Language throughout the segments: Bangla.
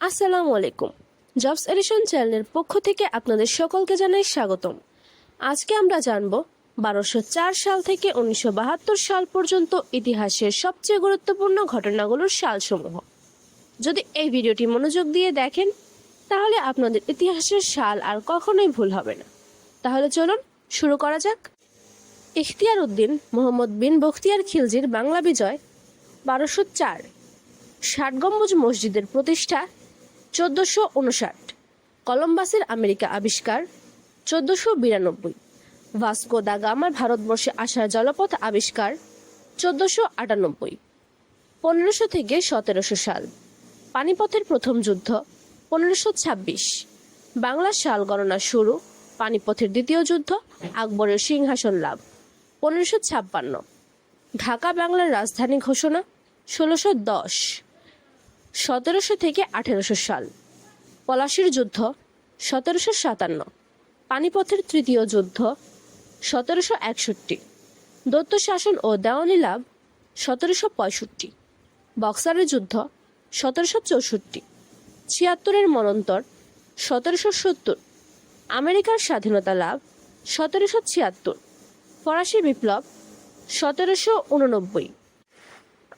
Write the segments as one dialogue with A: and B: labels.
A: আসসালামু আলাইকুম। জবস এডিশন চ্যানেলের পক্ষ থেকে আপনাদের সকলকে জানাই স্বাগতম। আজকে আমরা জানব বারোশো সাল থেকে উনিশশো বাহাত্তর সাল পর্যন্ত ইতিহাসের সবচেয়ে গুরুত্বপূর্ণ ঘটনাগুলোর সালসমূহ। যদি এই ভিডিওটি মনোযোগ দিয়ে দেখেন, তাহলে আপনাদের ইতিহাসের সাল আর কখনোই ভুল হবে না। তাহলে চলুন শুরু করা যাক। ইখতিয়ার উদ্দিন মোহাম্মদ বিন বখতিয়ার খিলজির বাংলা বিজয় বারোশো চার। ষাট গম্বুজ মসজিদের প্রতিষ্ঠা চোদ্দোশো উনষাট। কলম্বাসের আমেরিকা আবিষ্কার, চোদ্দোশো বিরানব্বই। ভাস্কো দা গামার ভারতবর্ষে আসার জলপথ আবিষ্কার, চোদ্দোশো আটানব্বই। পনেরোশো থেকে সতেরোশো সাল। পানিপথের প্রথম যুদ্ধ, পনেরোশো ছাব্বিশ। বাংলার সাল গণনা শুরু, পানিপথের দ্বিতীয় যুদ্ধ, আকবরের সিংহাসন লাভ, পনেরোশো ছাপ্পান্ন। ঢাকা বাংলার রাজধানী ঘোষণা, ষোলোশো দশ। সতেরোশো থেকে আঠেরোশো সাল। পলাশির যুদ্ধ, সতেরোশো সাতান্ন। পানিপথের তৃতীয় যুদ্ধ, সতেরোশো একষট্টি। দত্ত শাসন ও দেওয়ানি লাভ, সতেরোশো পঁয়ষট্টি। বক্সারের যুদ্ধ, সতেরোশো চৌষট্টি। ছিয়াত্তরের মনন্তর সতেরোশো সত্তর। আমেরিকার স্বাধীনতা লাভ, সতেরোশো ছিয়াত্তর। ফরাসি বিপ্লব, সতেরোশো উননব্বই।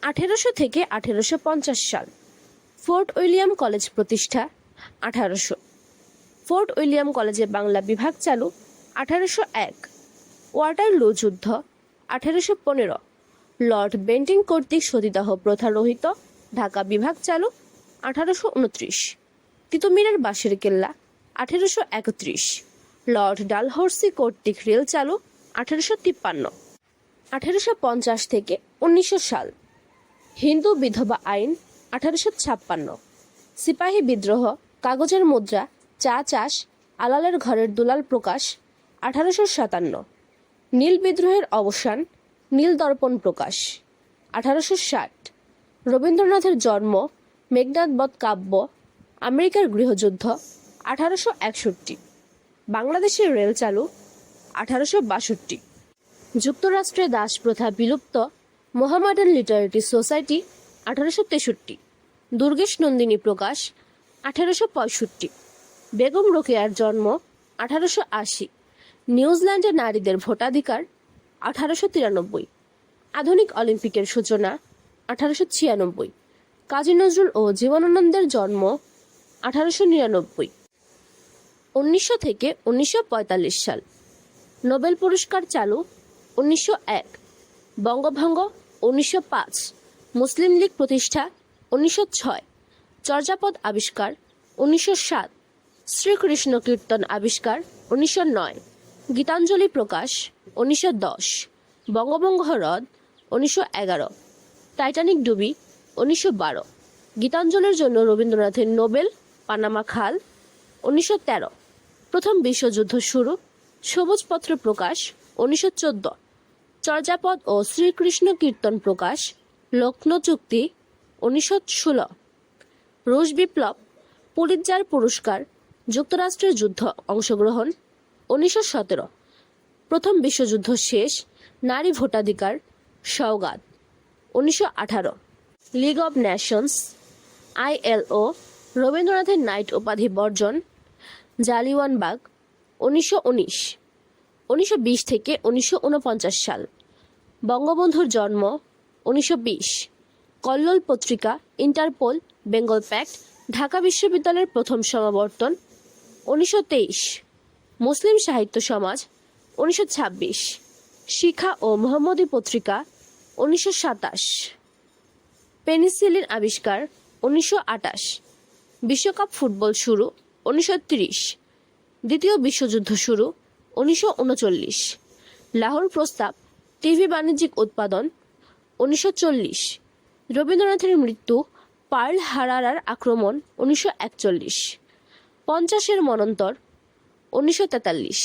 A: আঠেরোশো থেকে আঠেরোশো পঞ্চাশ সাল। ফোর্ট উইলিয়াম কলেজ প্রতিষ্ঠা, আঠারোশো। ফোর্ট উইলিয়াম কলেজে বাংলা বিভাগ চালু, আঠারোশো এক। ওয়াটারলু যুদ্ধ, আঠারোশো পনেরো। লর্ড বেন্টিং কর্তৃক সতীদাহ প্রথা রহিত ঢাকা বিভাগ চালু, আঠারোশো উনত্রিশ। তিতুমিরের বাঁশের কেল্লা, আঠেরোশো একত্রিশ। লর্ড ডালহর্সি কর্তৃক রেল চালু, আঠেরোশো তিপ্পান্ন। আঠেরোশো পঞ্চাশ থেকে উনিশশো সাল। হিন্দু বিধবা আইন আঠারোশো ছাপ্পান্ন। সিপাহী বিদ্রোহ, কাগজের মুদ্রা, চা চাষ, আলালের ঘরের দুলাল প্রকাশ, আঠারোশো সাতান্ন। নীল বিদ্রোহের অবসান, নীল দর্পণ প্রকাশ, আঠারোশো ষাট। রবীন্দ্রনাথের জন্ম মেঘনাথ বধ কাব্য, আমেরিকার গৃহযুদ্ধ, আঠারোশো একষট্টি। বাংলাদেশের রেল চালু, আঠারোশো বাষট্টি। যুক্তরাষ্ট্রে দাস প্রথা বিলুপ্ত, মোহামেডান লিটারেটি সোসাইটি আঠারোশো তেষট্টি। দুর্গেশ নন্দিনী প্রকাশ, আঠারোশো পঁয়ষট্টি। বেগম রোকেয়ার জন্ম, আঠারোশো আশি। নিউজিল্যান্ডে নারীদের ভোটাধিকার, আঠারোশো তিরানব্বই। আধুনিক অলিম্পিকের সূচনা, আঠারোশো ছিয়ানব্বই। কাজী নজরুল ও জীবনানন্দের জন্ম, আঠারোশো নিরানব্বই। উনিশশো থেকে উনিশশো পঁয়তাল্লিশ সাল। নোবেল পুরস্কার চালু, উনিশশো এক। বঙ্গভঙ্গ, উনিশশো পাঁচ। মুসলিম লীগ প্রতিষ্ঠা উনিশশো ছয়, চর্যাপদ আবিষ্কার উনিশশো সাত, শ্রীকৃষ্ণ কীর্তন আবিষ্কার উনিশশো নয়, গীতাঞ্জলি প্রকাশ উনিশশো দশ, বঙ্গভঙ্গ হ্রদ উনিশশো এগারো, টাইটানিক ডুবি উনিশশো বারো, গীতাঞ্জলির জন্য রবীন্দ্রনাথের নোবেল পানামা খাল উনিশশো তেরো, প্রথম বিশ্বযুদ্ধ শুরু সবুজপত্র প্রকাশ উনিশশো চোদ্দ, চর্যাপদ ও শ্রীকৃষ্ণ কীর্তন প্রকাশ লক্ষ্ণৌ চুক্তি উনিশশো ষোলো। রুশ বিপ্লব, পুলিৎজার পুরস্কার, যুক্তরাষ্ট্রের যুদ্ধ অংশগ্রহণ উনিশশো সতেরো। প্রথম বিশ্বযুদ্ধ শেষ, নারী ভোটাধিকার সওগাত উনিশশো আঠারো। লিগ অব ন্যাশনস, আইএলও, রবীন্দ্রনাথের নাইট উপাধি বর্জন জালিওয়ানবাগ উনিশশো উনিশ। উনিশশো বিশ থেকে উনিশশো উনপঞ্চাশ সাল বঙ্গবন্ধুর জন্ম উনিশশো বিশ, কল্লোল পত্রিকা, ইন্টারপোল, বেঙ্গল প্যাক্ট ঢাকা বিশ্ববিদ্যালয়ের প্রথম সমাবর্তন, উনিশশো তেইশ, মুসলিম সাহিত্য সমাজ, উনিশশো ছাব্বিশ, শিখা ও মোহাম্মদী পত্রিকা, উনিশশো সাতাশ, পেনিসিলিন আবিষ্কার, উনিশশো বিশ্বকাপ ফুটবল শুরু, উনিশশো ত্রিশ, দ্বিতীয় বিশ্বযুদ্ধ শুরু, উনিশশো উনচল্লিশ, লাহোর প্রস্তাব, টিভি বাণিজ্যিক উৎপাদন উনিশশো চল্লিশ। রবীন্দ্রনাথের মৃত্যু পার্ল হারারার আক্রমণ উনিশশো একচল্লিশ। পঞ্চাশের মনন্তর উনিশশো তেতাল্লিশ।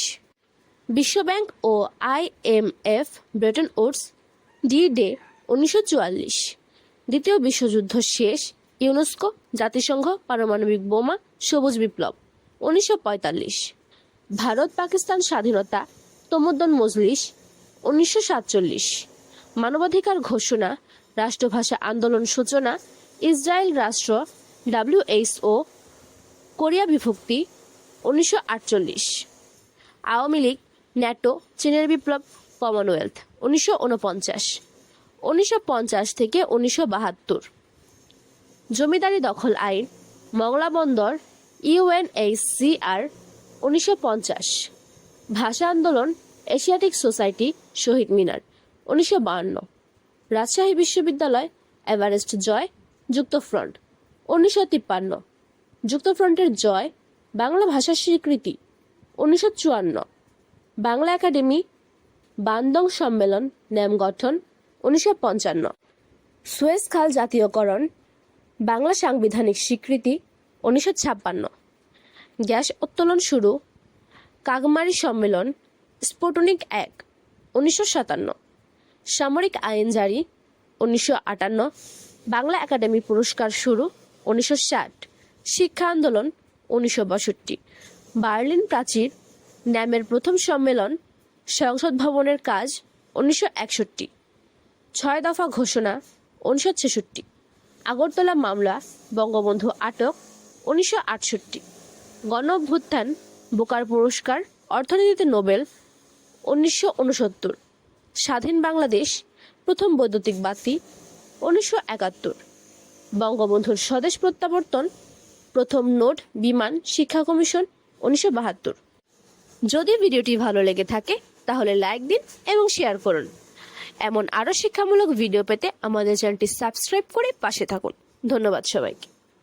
A: বিশ্বব্যাংক ও IMF Bretton Woods D Day উনিশশো চুয়াল্লিশ। দ্বিতীয় বিশ্বযুদ্ধ শেষ, ইউনেস্কো জাতিসংঘ পারমাণবিক বোমা, সবুজ বিপ্লব উনিশশো পঁয়তাল্লিশ। ভারত পাকিস্তান স্বাধীনতা, তমুদ্দন মজলিস উনিশশো সাতচল্লিশ। মানবাধিকার ঘোষণা, রাষ্ট্রভাষা আন্দোলন সূচনা, ইসরায়েল রাষ্ট্র ডাব্লিউএইচও কোরিয়া বিভক্তি, উনিশশো আটচল্লিশ। আওয়ামী লীগ, ন্যাটো, চীনের বিপ্লব, কমনওয়েলথ, উনিশশো উনিশশো থেকে উনিশশো বাহাত্তর। জমিদারি দখল আইন, মংলা বন্দর ইউএনএইচসিআর উনিশশো পঞ্চাশ। ভাষা আন্দোলন, এশিয়াটিক সোসাইটি, শহীদ মিনার। উনিশশো বাহান্ন। রাজশাহী বিশ্ববিদ্যালয়, এভারেস্ট জয় যুক্তফ্রন্ট উনিশশো তিপ্পান্ন। যুক্তফ্রন্টের জয়, বাংলা ভাষার স্বীকৃতি। উনিশশো চুয়ান্ন। বাংলা একাডেমি, বান্দং সম্মেলন, ন্যাম গঠন। উনিশশো পঞ্চান্ন। সুয়েজ খাল জাতীয়করণ, বাংলা সাংবিধানিক স্বীকৃতি। উনিশশো ছাপ্পান্ন। গ্যাস উত্তোলন শুরু কাগমারি সম্মেলন, স্পুটনিক এক। উনিশশো সাতান্ন। সামরিক আইন জারি, উনিশশো আটান্ন। বাংলা একাডেমি পুরস্কার শুরু, উনিশশো ষাট। শিক্ষা আন্দোলন, উনিশশো বাষট্টি। বার্লিন প্রাচীর, ন্যামের প্রথম সম্মেলন, সংসদ ভবনের কাজ, উনিশশো একষট্টি। ছয় দফা ঘোষণা, উনিশশো ছেষট্টি। আগরতলা মামলা, বঙ্গবন্ধু আটক, উনিশশো আটষট্টি। গণ অভ্যুত্থান বোকার পুরস্কার, অর্থনীতিতে নোবেল, উনিশশো উনসত্তর। স্বাধীন বাংলাদেশ, প্রথম বৈদ্যুতিক বাতি, উনিশশো একাত্তর। বঙ্গবন্ধুর স্বদেশ প্রত্যাবর্তন, প্রথম নোট বিমান শিক্ষা কমিশন, উনিশশো বাহাত্তর। যদি ভিডিওটি ভালো লেগে থাকে, তাহলে লাইক দিন এবং শেয়ার করুন। এমন আরও শিক্ষামূলক ভিডিও পেতে আমাদের চ্যানেলটি সাবস্ক্রাইব করে পাশে থাকুন। ধন্যবাদ সবাইকে।